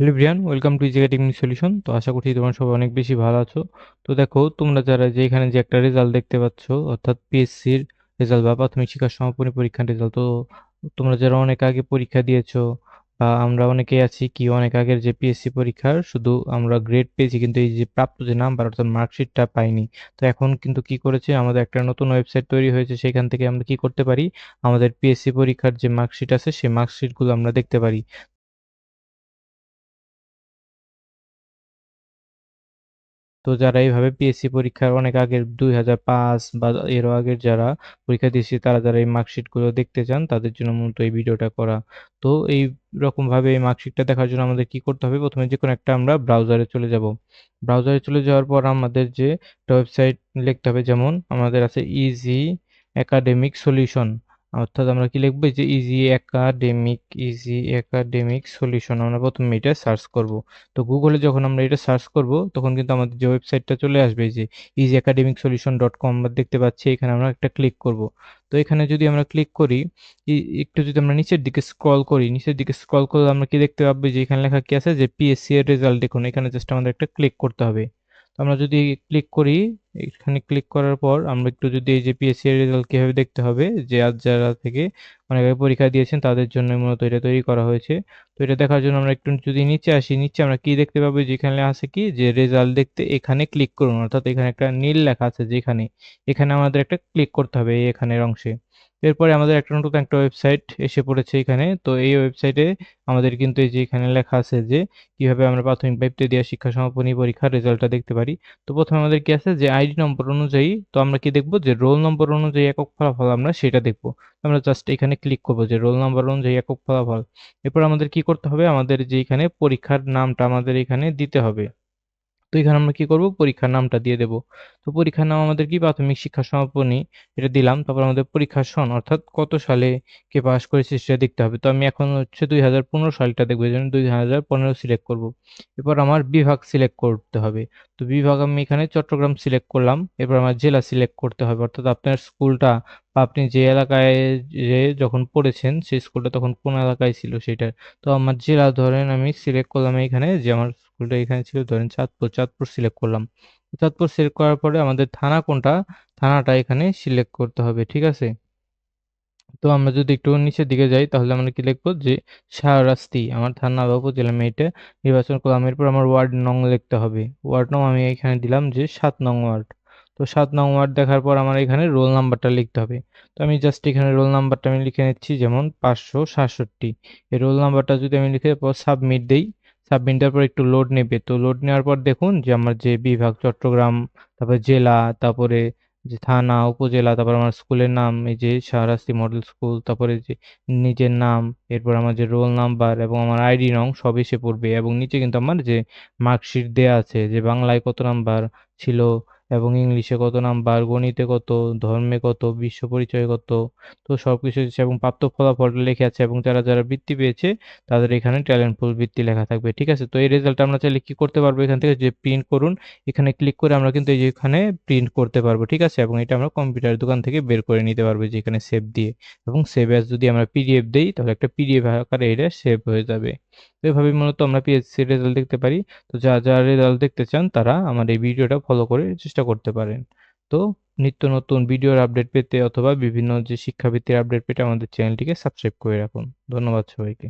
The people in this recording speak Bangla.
হ্যালো ব্রিয়ান ওয়েলকাম টু ইজিকা টেকনিক সলিউশন তো আশা করছি তোমরা সবাই অনেক বেশি ভালো আছো। তো দেখো, তোমরা যারা যে এখানে যে একটা রেজাল্ট দেখতে পাচ্ছ, অর্থাৎ পিএসসির রেজাল্ট বা প্রাথমিক শিক্ষা সমাপনী পরীক্ষার রেজাল্ট তো তোমরা যারা অনেক আগে পরীক্ষা দিয়েছ বা আমরা অনেকেই আছি কি অনেক আগের যে পিএসসি পরীক্ষার, শুধু আমরা গ্রেড পেয়েছি কিন্তু এই যে প্রাপ্ত যে নাম্বার অর্থাৎ মার্কশিটটা পাইনি। তো এখন কিন্তু কি করেছে, আমাদের একটা নতুন ওয়েবসাইট তৈরি হয়েছে, সেখান থেকে আমরা কি করতে পারি? আমাদের পিএসসি পরীক্ষার যে মার্কশিট আছে, সেই মার্কশিটগুলো আমরা দেখতে পারি। তো যারা এইভাবে পিএসসি পরীক্ষার অনেক আগের দুই হাজার পাঁচ বা এরও আগের যারা পরীক্ষা দিয়েছে, তারা যারা এই মার্কশিটগুলো দেখতে চান, তাদের জন্য মূলত এই ভিডিওটা করা। তো এই রকমভাবে এই মার্কশিটটা দেখার জন্য আমাদের কি করতে হবে? প্রথমে যে কোনো একটা আমরা ব্রাউজারে চলে যাব। ব্রাউজারে চলে যাওয়ার পর আমাদের যে ওয়েবসাইট লিখতে হবে, যেমন আমাদের আছে ইজি একাডেমিক সলিউশন অর্থাৎ আমরা কি লিখব? যে easy academic easy academic solution আমরা প্রথমে এটা সার্চ করব। তো গুগলে যখন আমরা এটা সার্চ করব, তখন কিন্তু আমাদের যে ওয়েবসাইটটা চলে আসবে যে easy academic solution dot com আমরা দেখতে পাচ্ছি, এখানে আমরা একটা ক্লিক করব। তো এখানে যদি আমরা ক্লিক করি একটু যদি আমরা নিচের দিকে স্ক্রল করি, নিচের দিকে স্ক্রল করলে আমরা কি দেখতে পাবো? যে এখানে লেখা কি আছে? যে পিএসসি এর রেজাল্ট দেখুন, এখানে জাস্ট আমাদের একটা ক্লিক করতে হবে। তো আমরা যদি ক্লিক করি এখানে ক্লিক করার পর আমরা একটু যদি এই যে পিএসসি এর রেজাল্ট কীভাবে দেখতে হবে, যে আজ যারা থেকে অনেক পরীক্ষা দিয়েছেন তাদের জন্য মূলত এটা তৈরি করা হয়েছে। তো এটা দেখার জন্য আমরা একটু যদি নিচে আসি, নিচে আমরা কি দেখতে পাবো? যেখানে আছে কি? যে রেজাল্ট দেখতে এখানে ক্লিক করুন। অর্থাৎ এখানে একটা নীল লেখা আছে যেখানে, এখানে আমাদের একটা ক্লিক করতে হবে এই এখানের অংশে। এরপরে আমাদের একটা নতুন একটা ওয়েবসাইট এসে পড়েছে এখানে। তো এই ওয়েবসাইটে আমাদের কিন্তু এই যে এখানে লেখা আছে যে, কীভাবে আমরা প্রাথমিক বাইপতে দেওয়া শিক্ষা সমাপনী পরীক্ষার রেজাল্টটা দেখতে পারি। তো প্রথমে আমাদের কি আছে? যে আইডি নম্বর অনুযায়ী তো আমরা কি দেখব যে রোল নম্বর অনুযায়ী একক ফলাফল আমরা সেটা দেখব। আমরা জাস্ট এখানে ক্লিক করব যে রোল নম্বর অনুযায়ী একক ফলাফল। এরপর আমাদের কি করতে হবে? আমাদের যে এখানে পরীক্ষার নামটা আমাদের এখানে দিতে হবে। তো এখানে আমরা কি করব? পরীক্ষার নামটা দিয়ে দেব। তো পরীক্ষার নাম আমাদের কি? প্রাথমিক শিক্ষা সমাপনী এটা দিলাম। তারপর আমাদের পরীক্ষার সন, অর্থাৎ কত সালে কে পাস করেছে সেটা দেখতে হবে। তো আমি এখন হচ্ছে দুই হাজার পনেরো সালটা দেখব, এই জন্য দুই হাজার পনেরো সিলেক্ট করব। এরপর আমার বিভাগ সিলেক্ট করতে হবে। তো বিভাগ আমি এখানে চট্টগ্রাম সিলেক্ট করলাম। এরপর আমার জেলা সিলেক্ট করতে হবে। অর্থাৎ আপনার স্কুলটা আপনি যে এলাকায় যে যখন পড়েছেন সেই স্কুলটা তখন কোন এলাকায় ছিল সেটা? তো আমার জেলা ধরেন আমি সিলেক্ট করলাম এখানে যে আমার স্কুলটা এখানে ছিল, ধরেন চাঁদপুর চাঁদপুর সিলেক্ট করলাম। চাঁদপুর সিলেক্ট করার পরে আমাদের থানা কোনটা? থানাটা এখানে সিলেক্ট করতে হবে, ঠিক আছে? তো আমরা যদি একটু নিচের দিকে যাই, তাহলে আমরা কি লিখব যে শাহরাস্তি, আমার থানা বা উপজেলা আমি এটা নির্বাচন করলাম এরপর আমার ওয়ার্ড নং লিখতে হবে। ওয়ার্ড নং আমি এখানে দিলাম যে সাত নং ওয়ার্ড তো সাত নং ওয়ার্ড দেখার পর আমার এখানে রোল নাম্বারটা লিখতে হবে। তো আমি জাস্ট এখানে রোল নাম্বারটা আমি লিখে নিচ্ছি, যেমন পাঁচশো সাতষট্টি। এই রোল নাম্বারটা যদি আমি লিখে পর সাবমিট দিই সাবমিট দেওয়ার পর একটু লোড নেবে। তো লোড নেওয়ার পর দেখুন যে আমার যে বিভাগ, চট্টগ্রাম, তারপর জেলা, তারপরে যে থানা, উপজেলা, তারপর আমার স্কুলের নাম, এই যে শাহরাস্তি মডেল স্কুল, তারপরে যে নিজের নাম, এরপর আমার যে রোল নাম্বার এবং আমার আইডি নং সব এসে পড়বে এবং নিচে কিন্তু আমার যে মার্কশিট দেয়া আছে, যে বাংলায় কত নাম্বার ছিল এবং ইংলিশে কত নাম্বার গণিতে কত, ধর্মে কত, বিশ্ব পরিচয় কত, তো সব কিছু এবং প্রাপ্ত ফলাফল লেখা আছে এবং যারা যারা বৃত্তি পেয়েছে, তাদের এখানে ট্যালেন্ট ফুল বৃত্তি লেখা থাকবে, ঠিক আছে? তো এই রেজাল্ট আমরা চাইলে কি করতে পারব এখান থেকে? যে প্রিন্ট করুন, এখানে ক্লিক করে আমরা কিন্তু এই এখানে প্রিন্ট করতে পারব, ঠিক আছে? এবং এটা আমরা কম্পিউটার দোকান থেকে বের করে নিতে পারব যে এখানে সেভ দিয়ে এবং সেভ অ্যাজ যদি আমরা পিডিএফ দিই, তাহলে একটা পিডিএফ আকারে এটা সেভ হয়ে যাবে। এভাবে মূলত আমরা পিএসসি রেজাল্ট দেখতে পারি। তো যা যা রেজাল্ট দেখতে চান, তারা আমার এই ভিডিওটা ফলো করে চেষ্টা করতে পারেন। তো নিত্য নতুন ভিডিওর আপডেট পেতে অথবা বিভিন্ন যে শিক্ষাবৃত্তির আপডেট পেতে আমাদের চ্যানেলটিকে সাবস্ক্রাইব করে রাখুন। ধন্যবাদ সবাইকে।